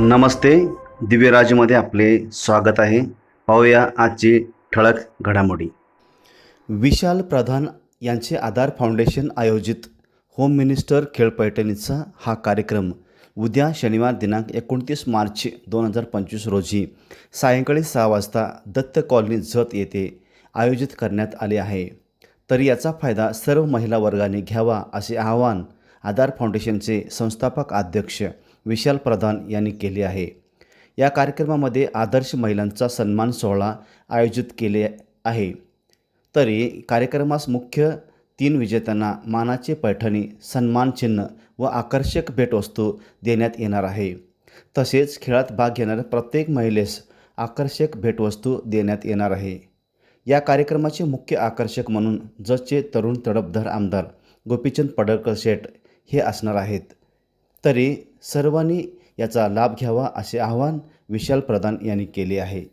नमस्ते. दिव्यराजमध्ये आपले स्वागत आहे. पाहूया आजची ठळक घडामोडी. विशाल प्रधान यांचे आधार फाउंडेशन आयोजित होम मिनिस्टर खेळ पैठणीचा हा कार्यक्रम उद्या शनिवार दिनांक एकोणतीस मार्च दोन हजार पंचवीस रोजी सायंकाळी सहा वाजता दत्त कॉलनी जत येथे आयोजित करण्यात आले आहे. तर याचा फायदा सर्व महिला वर्गाने घ्यावा असे आवाहन आधार फाउंडेशनचे संस्थापक अध्यक्ष विशाल प्रधान यांनी केले आहे. या कार्यक्रमामध्ये आदर्श महिलांचा सन्मान सोहळा आयोजित केले आहे. तरी कार्यक्रमास मुख्य तीन विजेत्यांना मानाचे पैठणी सन्मानचिन्ह व आकर्षक भेटवस्तू देण्यात येणार आहे. तसेच खेळात भाग घेणाऱ्या प्रत्येक महिलेस आकर्षक भेटवस्तू देण्यात येणार आहे. या कार्यक्रमाचे मुख्य आकर्षक म्हणून जसचे तरुण तडपधार आमदार गोपीचंद पडळकर शेठ हे असणार आहेत. तरी सर्वांनी याचा लाभ घ्यावा असे आवाहन विशाल प्रधान यांनी केले आहे.